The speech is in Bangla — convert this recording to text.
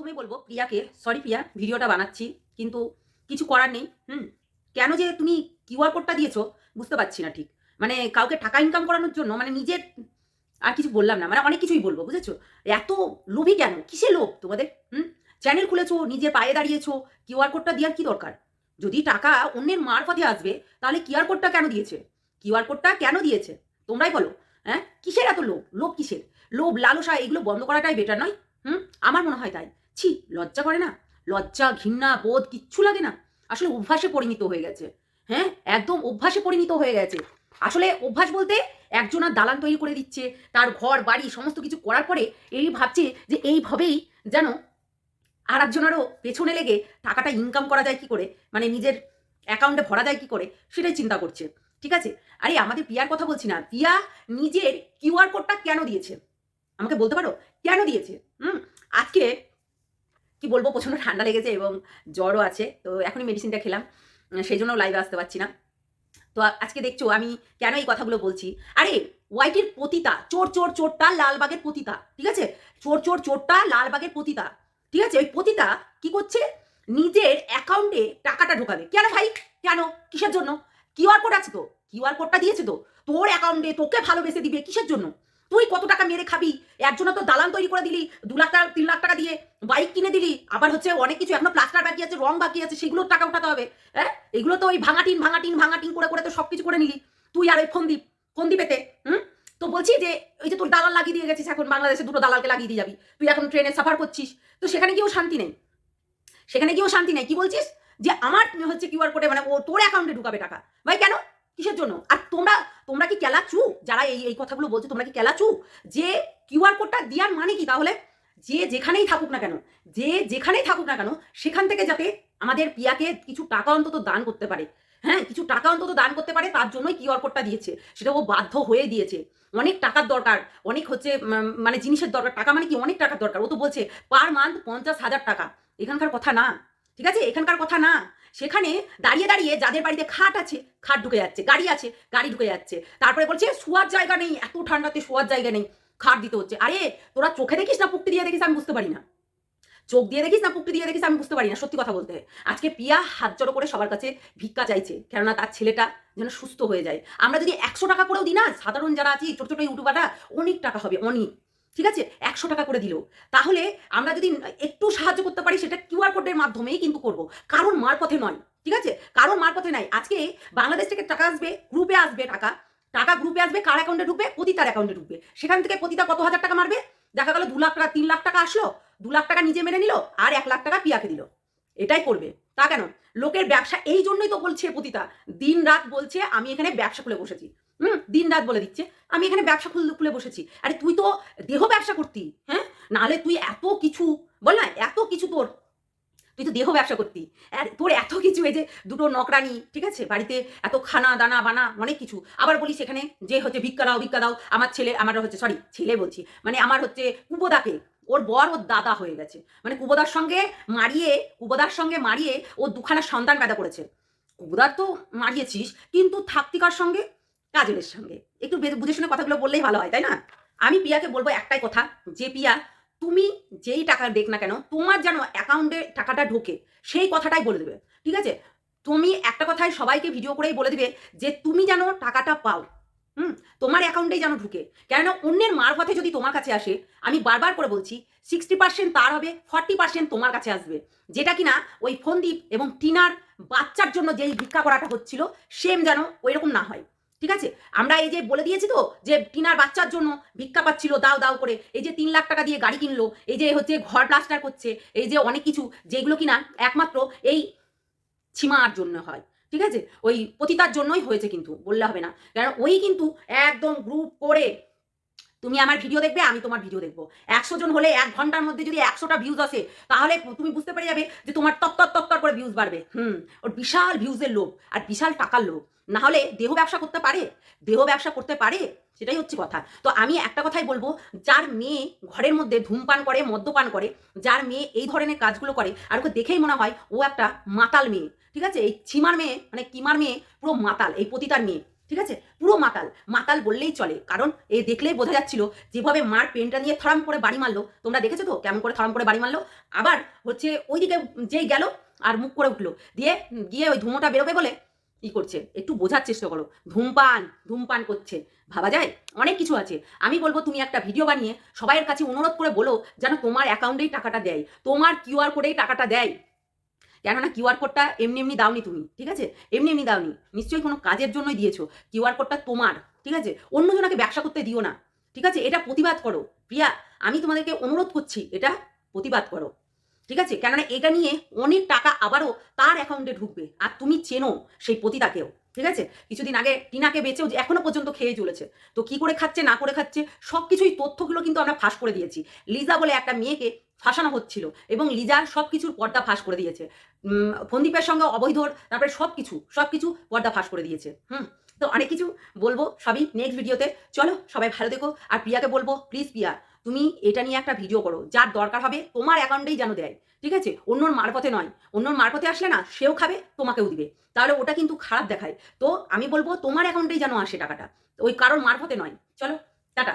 প্রথমেই বলব প্রিয়াকে সরি প্রিয়া, ভিডিওটা বানাচ্ছি, কিন্তু কিছু করার নেই, হুম? কেন যে তুমি কিউআর কোডটা দিয়েছ, বুঝতে পারছি না ঠিক। মানে কাউকে টাকা ইনকাম করানোর জন্য মানে নিজের আর কিছু বললাম না মানে অনেক কিছুই বলব, বুঝেছ? এত লোভী কেন? কিসে লোভ তোমাদের, হুম? চ্যানেল খুলেছো, নিজে পায়ে দাঁড়িয়েছো কিউআর কোডটা দেওয়ার কি দরকার? যদি টাকা অন্যের মারফতে আসবে, তাহলে কিউআর কোডটা কেন দিয়েছে? কিউআর কোডটা কেন দিয়েছে? তোমরাই বলো হ্যাঁ? কিসের এত লোভ? লোভ কিসের? লোভ, লালসা, এগুলো বন্ধ করাটাই বেটার নয়, হুম? আমার মনে হয় তাই। ছি, লজ্জা করে না? লজ্জা, ঘৃণা, বোধ কিচ্ছু লাগে না। আসলে অভ্যাসে পরিণত হয়ে গেছে। হ্যাঁ? একদম অভ্যাসে পরিণত হয়ে গেছে। আসলে অভ্যাস বলতে একজনের দালান তৈরি করে দিচ্ছে, তার ঘর, বাড়ি, সমস্ত কিছু করার পরে এই ভাবছে যে এইভাবেই যেন আর একজনেরও পেছনে লেগে টাকাটা ইনকাম করা যায় কি করে? মানে নিজের অ্যাকাউন্টে ভরা যায় কি করে? সেটাই চিন্তা করছে। ঠিক আছে? আরে, আমাদের পিয়ার কথা বলছি না। পিয়া নিজের কিউআর কোডটা কেন দিয়েছে? আমাকে বলতে পারো? কেন দিয়েছে? হুম? আজকে কি বলব, প্রচণ্ড ঠান্ডা লেগেছে এবং জ্বরও আছে। তো এখনই মেডিসিনটা খেলাম সেই জন্য লাইভে আসতে পারছি না। তো আজকে দেখছ, আমি কেন এই কথাগুলো বলছি? আরে ওয়াইটির পতিতা, চোর চোর, চোরটা লালবাগের পতিতা, ঠিক আছে? চোর চোর, চোরটা লালবাগের পতিতা, ঠিক আছে? ওই পতিতা কি করছে? নিজের অ্যাকাউন্টে টাকাটা ঢোকাবে। কেন ভাই? কেন? কিসের জন্য? কিউআর কোড আছে তো? কিউআর কোডটা দিয়েছে তো? তোর অ্যাকাউন্টে তোকে ভালোবেসে দিবে কিসের জন্য? তুই কত টাকা মেরে খাবি? একজনের তো দালান তৈরি করে দিলি, দু লাখ টাকা, তিন লাখ টাকা দিয়ে বাইক কিনে দিলি, আবার হচ্ছে অনেক কিছু এখনও প্লাস্টার বাকি আছে, রং বাকি আছে, সেগুলোর টাকা উঠাতে হবে। হ্যাঁ এগুলো তো ওই ভাঙাটিন ভাঙাটিন ভাঙাটিন করে করে তো সব কিছু করে নিলি। তুই আর ওই ফন্দীপ ফন্দীপেতে হুম? তো বলছি যে, ওই যে তোর দালাল লাগিয়ে দিয়ে গেছিস এখন বাংলাদেশে, দুটো দালালকে লাগিয়ে দিয়ে যাবি। তুই এখন ট্রেনে সাফার করছিস। তো সেখানে গিয়েও শান্তি নেই। সেখানে গিয়েও শান্তি নেই। কি বলছিস? যে আমার হচ্ছে কিউআর কোডে মানে ও তোর অ্যাকাউন্টে ঢুকাবে টাকা। ভাই, কেন? কিসের জন্য? আর তোমরা তোমরা কি কেলাচু যারা এই এই কথাগুলো বলছো, তোমরা কি কেলাচু যে কিউআর কোডটা দেওয়ার মানে কি? তাহলে যে যেখানেই থাকুক না কেন, যে যেখানেই থাকুক না কেন, সেখান থেকে যাতে আমাদের পিয়াকে কিছু টাকা অন্তত দান করতে পারে। হ্যাঁ কিছু টাকা অন্তত দান করতে পারে, তার জন্যই কিউআর কোডটা দিয়েছে। সেটা ও বাধ্য হয়ে দিয়েছে। অনেক টাকার দরকার, অনেক হচ্ছে মানে জিনিসের দরকার, টাকা মানে কি? অনেক টাকার দরকার। ও তো বলছে, পার মান্থ পঞ্চাশ হাজার টাকা। এখানকার কথা না, ঠিক আছে? এখানকার কথা না। সেখানে দাঁড়িয়ে দাঁড়িয়ে যাদের বাড়িতে খাট আছে, খাট ঢুকে যাচ্ছে, গাড়ি আছে, গাড়ি ঢুকে যাচ্ছে। তারপরে বলছে, শোয়ার জায়গা নেই, এত ঠান্ডাতে শোয়ার জায়গা নেই, খাট দিতে হচ্ছে। আরে, তোরা চোখে দেখিস না পুকটি দিয়ে দেখিস, আমি বুঝতে পারি না। চোখ দিয়ে দেখিস না পুকটি দিয়ে দেখিস, আমি বুঝতে পারি না, সত্যি কথা বলতে। আজকে পিয়া হাত জড়ো করে সবার কাছে ভিক্ষা চাইছে, কেননা তার ছেলেটা যেন সুস্থ হয়ে যায়। আমরা যদি একশো টাকা করেও দিই না, সাধারণ যারা আছি, ছোট ছোট ইউটিউবাররা, অনেক টাকা হবে, অনেক। ঠিক আছে? একশো টাকা করে দিল। তাহলে আমরা যদি একটু সাহায্য করতে পারি, সেটা কিউআর কোডের মাধ্যমেই কিন্তু করব। কারণ মারপথে নয়, ঠিক আছে? কারণ মারপথে নাই। আজকে বাংলাদেশ থেকে টাকা আসবে গ্রুপে আসবে টাকা। টাকা গ্রুপে আসবে, কার অ্যাকাউন্টে ঢুকবে? পতিতার অ্যাকাউন্টে ঢুকবে। সেখান থেকে পতিতা কত হাজার টাকা মারবে? দেখা গেল দু লাখ টাকা, তিন লাখ টাকা আসলো। দু লাখ টাকা নিজে মেনে নিল, আর এক লাখ টাকা পিয়াকে দিল। এটাই করবে। তা কেন? লোকের ব্যবসা এই জন্যই তো বলছে পতিতা। দিন রাত বলছে, আমি এখানে ব্যবসা খুলে বসেছি। হুম? দিন রাত বলে দিচ্ছে, আমি এখানে ব্যবসা খুলে খুলে বসেছি। আরে তুই তো দেহ ব্যবসা করতি হ্যাঁ? নাহলে তুই এত কিছু, বল না, এত কিছু তোর, তুই তো দেহ ব্যবসা করতি। তোর এত কিছু এই যে দুটো নকরানি, ঠিক আছে? বাড়িতে এত খানা, দানা, বানা, অনেক কিছু। আবার বলি সেখানে যে হচ্ছে ভিক্ষা দাও ভিক্ষা দাও, আমার ছেলে, আমার হচ্ছে, সরি, ছেলে বলছি মানে আমার হচ্ছে কুবোদাকে ওর বর ওর দাদা হয়ে গেছে। মানে কুবোদার সঙ্গে মারিয়ে, কুবোদার সঙ্গে মারিয়ে ও দুখানা সন্তান পেদা করেছে। কুবোদার তো মারিয়েছিস, কিন্তু থাকতিকার সঙ্গে? কাজলের সঙ্গে। একটু বুঝে শুনে কথাগুলো বললেই ভালো হয়, তাই না? আমি পিয়াকে বলব একটাই কথা, যে পিয়া, তুমি যেই টাকা দেখ না কেন, তোমার যেন অ্যাকাউন্টে টাকাটা ঢোকে, সেই কথাটাই বলে দেবে। ঠিক আছে? তুমি একটা কথাই সবাইকে ভিডিও করেই বলে দিবে যে তুমি যেন টাকাটা পাও। হুম, তোমার অ্যাকাউন্টেই যেন ঢুকে। কেননা অন্যের মারফতে যদি তোমার কাছে আসে, আমি বারবার করে বলছি সিক্সটি পার্সেন্ট তার হবে ফর্টি পার্সেন্ট তোমার কাছে আসবে। যেটা কিনা ওই ফন্দীপ এবং টিনার বাচ্চার জন্য যেই ভিক্ষা করাটা হচ্ছিল সেম যেন ওই রকম না হয়। ঠিক আছে? আমরা এই যে বলে দিয়েছি তো, যে টিনার বাচ্চার জন্য ভিক্ষা পাচ্ছিল, দাও দাও করে, এই যে তিন লাখ টাকা দিয়ে গাড়ি কিনলো, এই যে হচ্ছে ঘর প্লাস্টার করছে, এই যে অনেক কিছু, যেগুলো কিনা একমাত্র এই ছিমার জন্য হয়। ঠিক আছে? ওই পতিতার জন্যই হয়েছে কিন্তু, বললে হবে না। কারণ ওই কিন্তু একদম গ্রুপ করে তুমি আমার ভিডিও দেখবে, আমি তোমার ভিডিও দেখব। একশো জন হলে এক ঘণ্টার মধ্যে যদি একশোটা ভিউজ আসে, তাহলে তুমি বুঝতে পেরে যাবে যে তোমার তত্তর তত্তর করে ভিউজ বাড়বে। হুম, ওর বিশাল ভিউজের লোভ আর বিশাল টাকার লোভ। না হলে দেহ ব্যবসা করতে পারে? দেহ ব্যবসা করতে পারে? সেটাই হচ্ছে কথা। তো আমি একটা কথাই বলব, যার মেয়ে ঘরের মধ্যে ধূমপান করে, মদ্যপান করে, যার মেয়ে এই ধরনের কাজগুলো করে, আর ওকে দেখেই মনে হয় ও একটা মাতাল মেয়ে, ঠিক আছে? এই ছিমার মেয়ে মানে কিমার মেয়ে, পুরো মাতাল, এই পতিতার মেয়ে। ঠিক আছে? পুরো মাতাল। মাতাল বললেই চলে। কারণ এ দেখলেই বোঝা যাচ্ছিল যেভাবে মার পেনটা নিয়ে থরাম করে বাড়ি মারলো। তোমরা দেখেছ তো? কেমন করে থরাম করে বাড়ি মারলো? আবার হচ্ছে ওইদিকে যেই গেল আর মুখ করে উঠল। দিয়ে গিয়ে ওই ধুমোটা বেরোবে বলে ই করছে। একটু বোঝার চেষ্টা করো। ধূমপান ধূমপান করছে। ভাবা যায়? অনেক কিছু আছে। আমি বলব তুমি একটা ভিডিও বানিয়ে সবাইয়ের কাছে অনুরোধ করে বলো যেন তোমার অ্যাকাউন্টেই টাকাটা দেয়। তোমার কিউআর কোডেই টাকাটা দেয়। কেননা কিউআর কোডটা এমনি এমনি দাওনি তুমি, ঠিক আছে? এমনি এমনি দাওনি। নিশ্চয়ই কোনো কাজের জন্যই দিয়েছ। কিউআর কোডটা তোমার, ঠিক আছে? অন্যজনকে ব্যবসা করতে দিও না, ঠিক আছে? এটা প্রতিবাদ করো। প্রিয়া, আমি তোমাদেরকে অনুরোধ করছি, এটা প্রতিবাদ করো, ঠিক আছে? কেননা এটা নিয়ে অনেক টাকা আবারও তার অ্যাকাউন্টে ঢুকবে, আর তুমি চেনো সেই পতিতাকেও, ঠিক আছে? কিছুদিন আগে টিনাকে বেঁচেও যে এখনও পর্যন্ত খেয়ে চলেছে। তো কি করে খাচ্ছে, না করে খাচ্ছে সব কিছুই তথ্যগুলো কিন্তু আমরা ফাঁস করে দিয়েছি। লিজা বলে একটা মেয়েকে ফাঁসানো হচ্ছিল এবং লিজার সব কিছুর পর্দা ফাঁস করে দিয়েছে। ফন্দীপের সঙ্গে অবৈধ তারপরে সব কিছু সব কিছু পর্দা ফাঁস করে দিয়েছে। হুম, তো অনেক কিছু বলব সবই নেক্সট ভিডিওতে চলো, সবাই ভালো দেখো আর প্রিয়াকে বলব, প্লিজ প্রিয়া, তুমি এটা নিয়ে একটা ভিডিও করো। যার দরকার হবে তোমার অ্যাকাউন্টেই যেন দেয়। ঠিক আছে? অন্যর মারপথে নয়। অন্যর মারপথে আসলে না, সেও খাবে, তোমাকেও দিবে। তাহলে ওটা কিন্তু খারাপ দেখায়। তো আমি বলব, তোমার অ্যাকাউন্টেই যেন আসে টাকাটা। ওই কারোর মারফতে নয়। চলো, টাটা।